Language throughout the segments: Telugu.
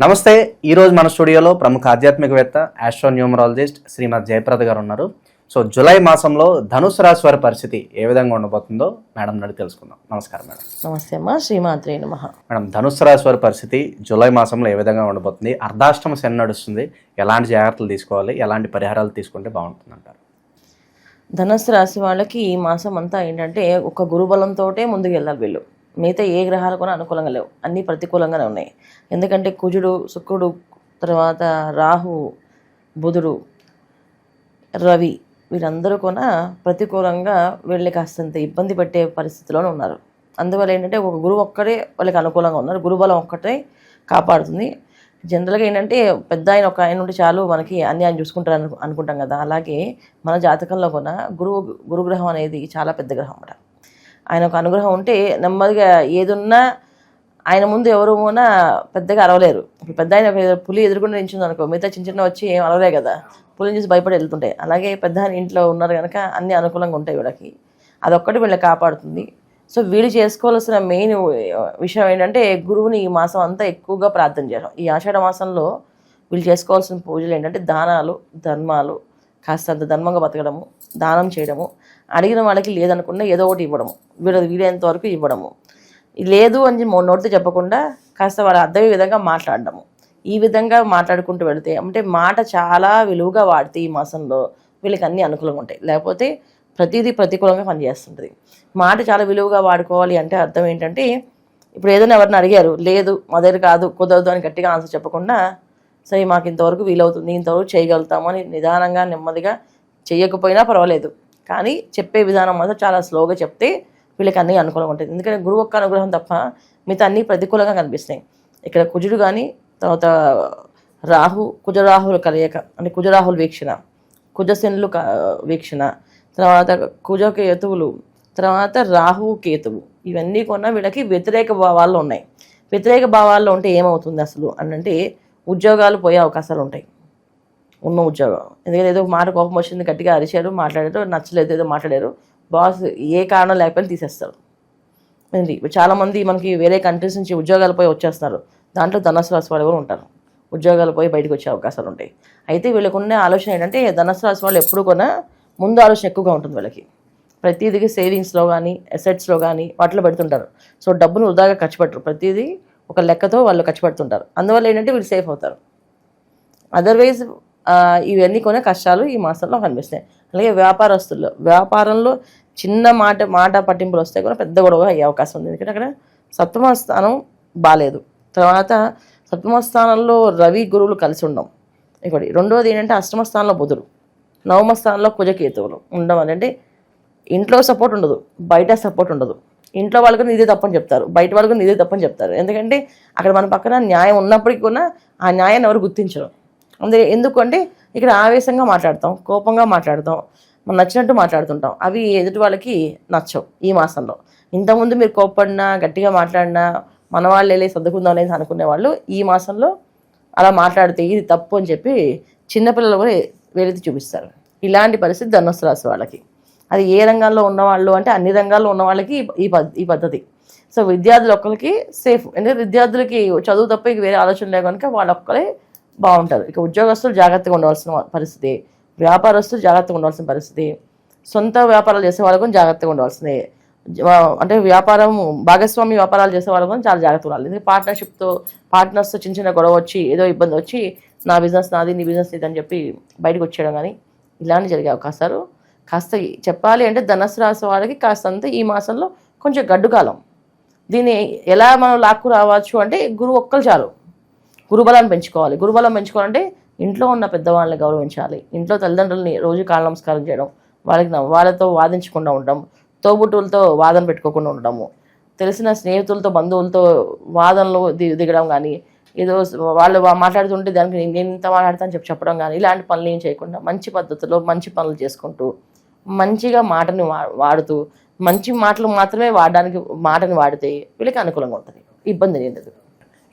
నమస్తే ఈరోజు మన స్టూడియోలో ప్రముఖ ఆధ్యాత్మికవేత్త ఆస్ట్రోన్యూమరాలజిస్ట్ శ్రీమద్ జయప్రద గారు ఉన్నారు. సో జూలై మాసంలో ధనుసు రాశి వారి పరిస్థితి ఏ విధంగా ఉండబోతుందో మేడం నడి తెలుసుకుందాం. నమస్కారం మేడం. నమస్తే అమ్మా శ్రీమాత్రే నమ. మేడం ధనుసు రాశి వారి పరిస్థితి జూలై మాసంలో ఏ విధంగా ఉండబోతుంది? అర్ధాష్టమ శని నడుస్తుంది. ఎలాంటి జాగ్రత్తలు తీసుకోవాలి? ఎలాంటి పరిహారాలు తీసుకుంటే బాగుంటుంది అంటారు? ధనస్సు రాశి వాళ్ళకి ఈ మాసం అంతా ఏంటంటే ఒక గురుబలంతో ముందుకు వెళ్ళాలి వీళ్ళు. మిగతా ఏ గ్రహాలు కూడా అనుకూలంగా లేవు. అన్నీ ప్రతికూలంగానే ఉన్నాయి. ఎందుకంటే కుజుడు శుక్రుడు తర్వాత రాహు బుధుడు రవి వీరందరూ కూడా ప్రతికూలంగా వీళ్ళని కాస్తంత ఇబ్బంది పెట్టే పరిస్థితిలోనే ఉన్నారు. అందువల్ల ఏంటంటే ఒక గురువు ఒక్కడే వాళ్ళకి అనుకూలంగా ఉన్నారు. గురుబలం ఒక్కటే కాపాడుతుంది. జనరల్గా ఏంటంటే పెద్ద ఆయన ఒక ఆయన ఉంటే చాలు మనకి అన్ని ఆయన చూసుకుంటారు అను అనుకుంటాం కదా. అలాగే మన జాతకంలో కూడా గురువు గురుగ్రహం అనేది చాలా పెద్ద గ్రహం అన్నమాట. ఆయన ఒక అనుగ్రహం ఉంటే నెమ్మదిగా ఏదున్నా ఆయన ముందు ఎవరు కూడా పెద్దగా అరవలేరు. ఇప్పుడు పెద్ద ఆయన పులి ఎదుర్కొని నించుంది అనుకో మిగతా చిన్న చిన్న వచ్చి ఏం అరవలే కదా. పులిని చూసి భయపడి వెళ్తుంటాయి. అలాగే పెద్ద ఆయన ఇంట్లో ఉన్నారు కనుక అన్ని అనుకూలంగా ఉంటాయి వీళ్ళకి. అదొక్కటి వీళ్ళని కాపాడుతుంది. సో వీళ్ళు చేసుకోవాల్సిన మెయిన్ విషయం ఏంటంటే గురువుని ఈ మాసం అంతా ఎక్కువగా ప్రార్థన చేయడం ఈ ఆషాఢ మాసంలో వీళ్ళు చేసుకోవాల్సిన పూజలు ఏంటంటే దానాలు ధర్మాలు కాస్తంత ధర్మంగా బతకడము దానం చేయడము. అడిగిన వాళ్ళకి లేదనుకున్నా ఏదో ఒకటి ఇవ్వడము. వీళ్ళది వీలైనంత వరకు ఇవ్వడము. లేదు అని నోటితో చెప్పకుండా కాస్త వాళ్ళు అర్థమయ్యే విధంగా మాట్లాడడము. ఈ విధంగా మాట్లాడుకుంటూ వెళితే అంటే మాట చాలా విలువగా వాడితే ఈ మాసంలో వీళ్ళకి అన్నీ అనుకూలంగా ఉంటాయి. లేకపోతే ప్రతిదీ ప్రతికూలంగా పనిచేస్తుంటుంది. మాట చాలా విలువగా వాడుకోవాలి అంటే అర్థం ఏంటంటే ఇప్పుడు ఏదైనా ఎవరిని అడిగారు లేదు మా దగ్గర కాదు కుదరదు అని గట్టిగా ఆన్సర్ చెప్పకుండా సరే మాకు ఇంతవరకు వీలవుతుంది ఇంతవరకు చేయగలుగుతాము అని నిదానంగా నెమ్మదిగా చేయకపోయినా పర్వాలేదు. కానీ చెప్పే విధానం మాత్రం చాలా స్లోగా చెప్తే వీళ్ళకి అన్నీ అనుకూలంగా ఉంటుంది ఎందుకంటే గురువు ఒక్క అనుగ్రహం తప్ప మిగతా అన్నీ ప్రతికూలంగా కనిపిస్తాయి. ఇక్కడ కుజుడు కానీ తర్వాత రాహు కుజరాహుల కలయిక అంటే కుజరాహుల వీక్షణ కుజశనులు వీక్షణ తర్వాత కుజకేతువులు తర్వాత రాహు కేతువు ఇవన్నీ కూడా వీళ్ళకి వ్యతిరేక భావాల్లో ఉన్నాయి. వ్యతిరేక భావాల్లో ఉంటే ఏమవుతుంది అసలు? అని అంటే ఉద్యోగాలు పోయే అవకాశాలు ఉంటాయి. ఉన్న ఉద్యోగం. ఎందుకంటే ఏదో మాట కోపం వచ్చింది గట్టిగా అరిచారు మాట్లాడారు నచ్చలేదు ఏదో మాట్లాడారు. బాస్ ఏ కారణం లేకపోయినా తీసేస్తారు. ఏంటి? చాలామంది మనకి వేరే కంట్రీస్ నుంచి ఉద్యోగాలు పోయి వచ్చేస్తున్నారు. దాంట్లో ధనస్సు రాశి వాళ్ళు కూడా ఉంటారు. ఉద్యోగాలు పోయి బయటకు వచ్చే అవకాశాలు ఉంటాయి. అయితే వీళ్ళకున్న ఆలోచన ఏంటంటే ధనస్సు రాశి వాళ్ళు ఎప్పుడు కూడా ముందు ఆలోచన ఎక్కువగా ఉంటుంది వీళ్ళకి. ప్రతిదీ సేవింగ్స్లో కానీ అసెట్స్లో కానీ వాటిలో పెడుతుంటారు. సో డబ్బును వృధాగా ఖర్చు పెట్టరు. ప్రతిదీ ఒక లెక్కతో వాళ్ళు ఖర్చు పెడుతుంటారు. అందువల్ల ఏంటంటే వీళ్ళు సేఫ్ అవుతారు. అదర్వైజ్ ఇవన్నీ కొనే కష్టాలు ఈ మాసంలో కనిపిస్తాయి అలాగే వ్యాపారస్తుల్లో వ్యాపారంలో చిన్న మాట మాట పట్టింపులు వస్తే కూడా పెద్ద గొడవ అయ్యే అవకాశం ఉంది. ఎందుకంటే అక్కడ సప్తమ స్థానం బాగాలేదు తర్వాత సప్తమ స్థానంలో రవి గురువులు కలిసి ఉండడం ఇక్కడ రెండోది ఏంటంటే అష్టమ స్థానంలో బుధుడు నవమ స్థానంలో కుజకేతువులు ఉండడం అని అంటే ఇంట్లో సపోర్ట్ ఉండదు బయట సపోర్ట్ ఉండదు. ఇంట్లో వాళ్ళకు ఇదే తప్పని చెప్తారు బయట వాళ్ళకు ఇదే తప్పని చెప్తారు. ఎందుకంటే అక్కడ మన పక్కన న్యాయం ఉన్నప్పటికీ కూడా ఆ న్యాయాన్ని ఎవరు గుర్తించరు. అందుకే ఎందుకంటే ఇక్కడ ఆవేశంగా మాట్లాడతాం కోపంగా మాట్లాడతాం మనం నచ్చినట్టు మాట్లాడుతుంటాం. అవి ఎదుటి వాళ్ళకి నచ్చవు ఈ మాసంలో. ఇంతకుముందు మీరు కోప్పడినా గట్టిగా మాట్లాడినా మన వాళ్ళు వెళ్ళి సర్దుకుందాం అనేది అనుకునే వాళ్ళు ఈ మాసంలో అలా మాట్లాడితే ఇది తప్పు అని చెప్పి చిన్నపిల్లలు కూడా వేలెత్తి చూపిస్తారు. ఇలాంటి పరిస్థితి ధనుసు రాశి వాళ్ళకి. అది ఏ రంగాల్లో ఉన్నవాళ్ళు అంటే అన్ని రంగాల్లో ఉన్న వాళ్ళకి ఈ- ఈ పద్ ఈ పద్ధతి. సో విద్యార్థులు ఒక్కరికి సేఫ్. ఎందుకంటే విద్యార్థులకి చదువు తప్ప ఇక వేరే ఆలోచన లేవు కనుక వాళ్ళొక్కరే బాగుంటారు ఇక ఉద్యోగస్తులు జాగ్రత్తగా ఉండవలసిన పరిస్థితి వ్యాపారస్తులు జాగ్రత్తగా ఉండవలసిన పరిస్థితి సొంత వ్యాపారాలు చేసే వాళ్ళు కూడా జాగ్రత్తగా ఉండవలసిందే అంటే వ్యాపారం భాగస్వామి వ్యాపారాలు చేసే వాళ్ళు కూడా చాలా జాగ్రత్తగా ఉండాలి. ఎందుకంటే పార్ట్నర్షిప్తో పార్ట్నర్స్తో చిన్న చిన్న గొడవ వచ్చి ఏదో ఇబ్బంది వచ్చి నా బిజినెస్ నాది నీ బిజినెస్ ఇది అని చెప్పి బయటకు వచ్చేయడం కానీ ఇలాంటి జరిగే అవకాశాలు. కాస్త చెప్పాలి అంటే ధనస్సు రాశి వాళ్ళకి కాస్తంత ఈ మాసంలో కొంచెం గడ్డుకాలం. దీన్ని ఎలా మనం లాక్కు రావచ్చు అంటే గురువు ఒక్కరు చాలు. గురుబలాన్ని పెంచుకోవాలి. గురుబలం పెంచుకోవాలంటే ఇంట్లో ఉన్న పెద్దవాళ్ళని గౌరవించాలి. ఇంట్లో తల్లిదండ్రులని రోజు కాళ్ళ నమస్కారం చేయడం వాళ్ళకి వాళ్ళతో వాదించకుండా ఉండడం తోబుట్టువులతో వాదన పెట్టుకోకుండా ఉండడము. తెలిసిన స్నేహితులతో బంధువులతో వాదనలో ది- దిగడం కానీ ఏదో వాళ్ళు మాట్లాడుతుంటే దానికి నేను ఇంత మాట్లాడతాను చెప్పి చెప్పడం కానీ ఇలాంటి పనులు ఏం చేయకుండా మంచి పద్ధతిలో మంచి పనులు చేసుకుంటూ మంచిగా మాటని వా- వాడుతూ మంచి మాటలు మాత్రమే వాడడానికి మాటని వాడితే వీళ్ళకి అనుకూలంగా ఉంటుంది. ఇబ్బంది లేదు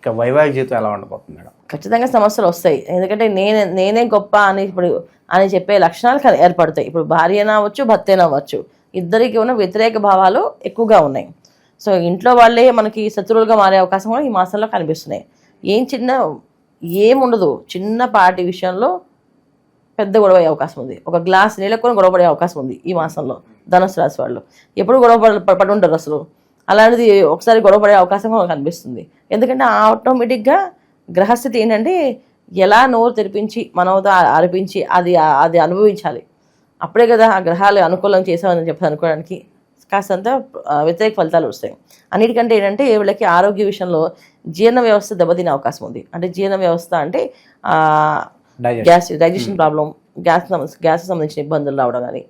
ఇక వైవాహిక జీవితం ఎలా ఉండబోతుంది మేడం? ఖచ్చితంగా సమస్యలు వస్తాయి. ఎందుకంటే నేనే నేనే గొప్ప అని ఇప్పుడు అని చెప్పే లక్షణాలు ఏర్పడతాయి. ఇప్పుడు భార్య అవ్వచ్చు భర్త అవ్వచ్చు. ఇద్దరికి ఉన్న వ్యతిరేక భావాలు ఎక్కువగా ఉన్నాయి. సో ఇంట్లో వాళ్ళే మనకి శత్రువులుగా మారే అవకాశం కూడా ఈ మాసంలో కనిపిస్తున్నాయి. ఏం చిన్న ఏముండదు చిన్నపాటి విషయంలో పెద్ద గొడవ అయ్యే అవకాశం ఉంది. ఒక గ్లాస్ నీళ్ళకు కూడా గొడవ పడే అవకాశం ఉంది ఈ మాసంలో ధనుసు రాశి వాళ్ళు. ఎప్పుడు గొడవ పడ- పడి ఉంటారు అసలు? అలాంటిది ఒకసారి గొడవ పడే అవకాశం కనిపిస్తుంది. ఎందుకంటే ఆటోమేటిక్గా గ్రహస్థితి ఏంటంటే ఎలా నోరు తెరిపించి మనవత అరిపించి అది అది అనుభవించాలి. అప్పుడే కదా ఆ గ్రహాలు అనుకూలం చేసామని చెప్పి అనుకోవడానికి. కాస్తంత వ్యతిరేక ఫలితాలు వస్తాయి. అన్నిటికంటే ఏంటంటే వీళ్ళకి ఆరోగ్య విషయంలో జీర్ణ వ్యవస్థ దెబ్బతినే అవకాశం ఉంది. అంటే జీర్ణ వ్యవస్థ అంటే gas digestion problem gas gas సంబంధించిన ఇబ్బందులు రావడం కానీ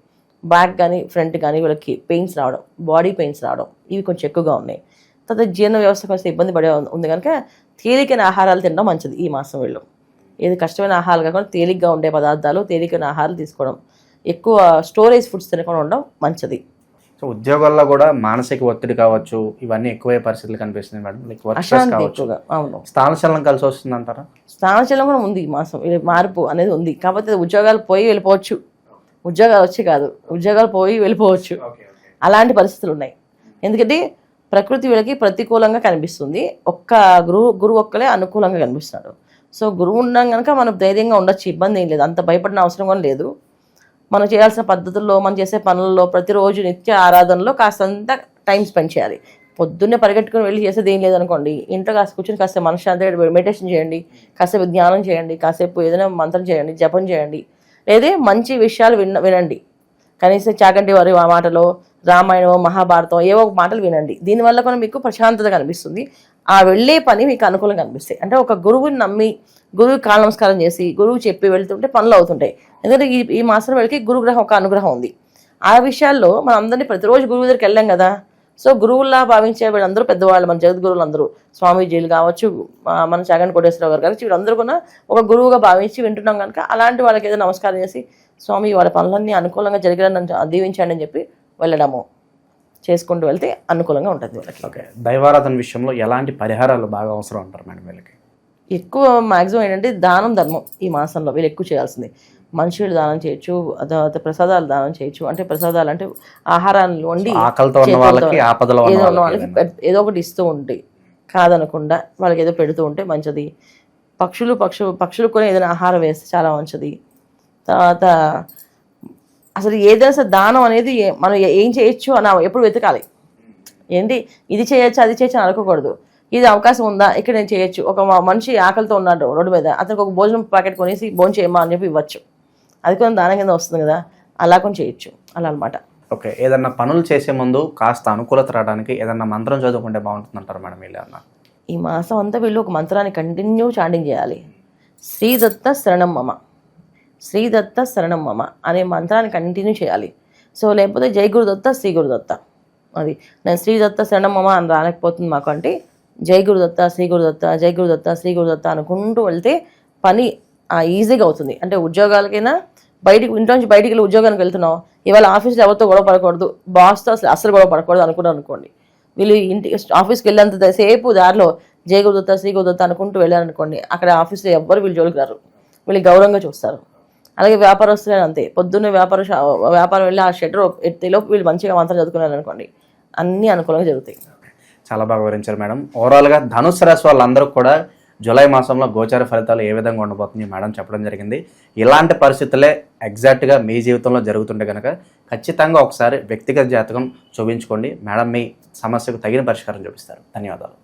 బ్యాక్ కానీ ఫ్రంట్ కానీ వీళ్ళకి పెయిన్స్ రావడం బాడీ పెయిన్స్ రావడం ఇవి కొంచెం ఎక్కువగా ఉన్నాయి. తర్వాత జీర్ణ వ్యవస్థ కొంచెం ఇబ్బంది పడే ఉంది- కనుక తేలికైన ఆహారాలు తినడం మంచిది ఈ మాసం వీళ్ళు. ఏది కష్టమైన ఆహారాలు కాకుండా తేలిగ్గా ఉండే పదార్థాలు తేలికైన ఆహారాలు తీసుకోవడం ఎక్కువ స్టోరేజ్ ఫుడ్స్ తినకుండా ఉండడం మంచిది. సో ఉద్యోగాల్లో కూడా మానసిక ఒత్తిడి కావచ్చు ఇవన్నీ ఎక్కువే పరిస్థితులు కనిపిస్తుంది మేడం. లైక్ అవును. స్థానచలనం కలిసి వస్తుంది అంటారా స్థానచలం కూడా ఉంది ఈ మాసం. మార్పు అనేది ఉంది. కాకపోతే ఉద్యోగాలు పోయి వెళ్ళిపోవచ్చు. ఉద్యోగాలు వచ్చి కాదు ఉద్యోగాలు పోయి వెళ్ళిపోవచ్చు. అలాంటి పరిస్థితులు ఉన్నాయి. ఎందుకంటే ప్రకృతి వీళ్ళకి ప్రతికూలంగా కనిపిస్తుంది. ఒక్క గురువు గురువు ఒక్కలే అనుకూలంగా కనిపిస్తున్నాడు సో గురువు ఉన్నాం కనుక మనం ధైర్యంగా ఉండొచ్చు ఇబ్బంది ఏం లేదు. అంత భయపడిన అవసరం కూడా లేదు. మనం చేయాల్సిన పద్ధతుల్లో మనం చేసే పనుల్లో ప్రతిరోజు నిత్య ఆరాధనలో కాస్తంత టైం స్పెండ్ చేయాలి. పొద్దున్నే పరిగెట్టుకుని వెళ్ళి చేసేది ఏం లేదనుకోండి ఇంట్లో కాస్త కూర్చొని కాస్త మనశ్శాంతి మెడిటేషన్ చేయండి కాసేపు ధ్యానం చేయండి కాసేపు ఏదైనా మంత్రం చేయండి జపం చేయండి లేదా మంచి విషయాలు విన వినండి. కనీసం చాగంటి వారి ఆ మాటలో రామాయణం మహాభారతం ఏవో ఒక మాటలు వినండి. దీనివల్ల కూడా మీకు ప్రశాంతత కనిపిస్తుంది. ఆ వెళ్ళే పని మీకు అనుకూలంగా కనిపిస్తాయి. అంటే ఒక గురువుని నమ్మి గురువు కాల నమస్కారం చేసి గురువు చెప్పి వెళ్తుంటే పనులు అవుతుంటాయి. ఎందుకంటే ఈ ఈ మాసం వెళ్ళకి గురుగ్రహం ఒక అనుగ్రహం ఉంది. ఆ విషయాల్లో మనం అందరినీ ప్రతిరోజు గురువు దగ్గరికి వెళ్ళాం కదా. సో గురువుల్లా భావించే వీళ్ళందరూ పెద్దవాళ్ళు మన జగద్గురువులు అందరూ స్వామీజీలు కావచ్చు మన చాగన్ కోటేశ్వరరావు గారు కావచ్చు వీళ్ళందరూ కూడా ఒక గురువుగా భావించి వింటున్నాం కనుక అలాంటి వాళ్ళకి ఏదో నమస్కారం చేసి స్వామి వాళ్ళ పనులన్నీ అనుకూలంగా జరిగిన దీవించండి అని చెప్పి వెళ్ళడము. చేసుకుంటూ వెళ్తే అనుకూలంగా ఉంటుంది వాళ్ళకి. ఓకే. దైవారాధన విషయంలో ఎలాంటి పరిహారాలు బాగా అవసరం అంటారు మేడం వీళ్ళకి? ఎక్కువ మ్యాక్సిమం ఏంటంటే దానం ధర్మం ఈ మాసంలో వీళ్ళు ఎక్కువ చేయాల్సింది. మనుషులు దానం చేయొచ్చు తర్వాత ప్రసాదాలు దానం చేయొచ్చు. అంటే ప్రసాదాలు అంటే ఆహారాన్ని వండి ఏదో వాళ్ళకి ఏదో ఒకటి ఇస్తూ ఉంటాయి కాదనకుండా వాళ్ళకి ఏదో పెడుతూ ఉంటే మంచిది. పక్షులు పక్షు పక్షులకు కూడా ఏదైనా ఆహారం వేస్తే చాలా మంచిది. తర్వాత అసలు ఏదైనా సరే దానం అనేది మనం ఏ- ఏం చేయొచ్చు అని ఎప్పుడు వెతకాలి. ఏంటి ఇది చేయొచ్చు అది చేయొచ్చు అని అనుకోకూడదు. ఇది అవకాశం ఉందా? ఇక్కడ నేను చేయొచ్చు. ఒక మనిషి ఆకలితో ఉన్నాడు రోడ్డు మీద. అతనికి ఒక భోజనం ప్యాకెట్ కొనేసి భోజనం చేయమా అని చెప్పి ఇవ్వచ్చు. అది కొంచెం దానం కింద వస్తుంది కదా. అలా కొంచెం చేయొచ్చు. అలా అనమాట ఓకే. ఏదన్నా పనులు చేసే ముందు కాస్త అనుకూలత రావడానికి ఏదన్నా మంత్రం చదువుకుంటే బాగుంటుంది అంటారు మేడం వీళ్ళు అన్న ఈ మాసం అంతా వీళ్ళు ఒక మంత్రాన్ని కంటిన్యూ చాంటింగ్ చేయాలి. శ్రీదత్త శరణం మమ. శ్రీదత్త శరణం మమ అనే మంత్రాన్ని కంటిన్యూ చేయాలి. సో లేకపోతే జై గురుదత్త శ్రీ గురుదత్త. అది. నేను శ్రీదత్త శరణం మమ అని రాలేకపోతుంది మాకు అంటే జై గురుదత్త శ్రీ గురుదత్త జై గురుదత్త శ్రీ గురుదత్త అనుకుంటూ వెళ్తే పని ఈజీగా అవుతుంది. అంటే ఉద్యోగాలకైనా బయటికి ఇంట్లో నుంచి బయటికి వెళ్ళి ఉద్యోగానికి వెళ్తున్నాం ఇవాళ ఆఫీస్లో ఎవరితో గొడవ పడకూడదు. బాస్తో అసలు అసలు గొడవ పడకూడదు అనుకున్నాను అనుకోండి. వీళ్ళు ఇంటి ఆఫీస్కి వెళ్ళేంత సేపు దారిలో జయ గురుదత్త శ్రీ గురుదత్త అనుకుంటూ వెళ్ళారనుకోండి అక్కడ ఆఫీస్లో ఎవ్వరు వీళ్ళు జోలికి రారు. వీళ్ళు గౌరవంగా చూస్తారు. అలాగే వ్యాపారస్తులే అంతే. పొద్దున్నే వ్యాపార వ్యాపారం వెళ్ళి ఆ షెటర్ ఎత్తేలోపు వీళ్ళు మంచిగా మంత్రం చదువుకున్నారు అనుకోండి అన్నీ అనుకూలంగా జరుగుతాయి. చాలా బాగా వివరించారు మేడం. ఓవరాల్గా ధనుసు రాశి వాళ్ళందరూ కూడా జూలై మాసంలో గోచార ఫలితాలు ఏ విధంగా ఉండబోతుంది మేడం చెప్పడం జరిగింది. ఇలాంటి పరిస్థితులే ఎగ్జాక్ట్గా మీ జీవితంలో జరుగుతుంటే కనుక ఖచ్చితంగా ఒకసారి వ్యక్తిగత జాతకం చూపించుకోండి. మేడం మీ సమస్యకు తగిన పరిష్కారం చూపిస్తారు. ధన్యవాదాలు.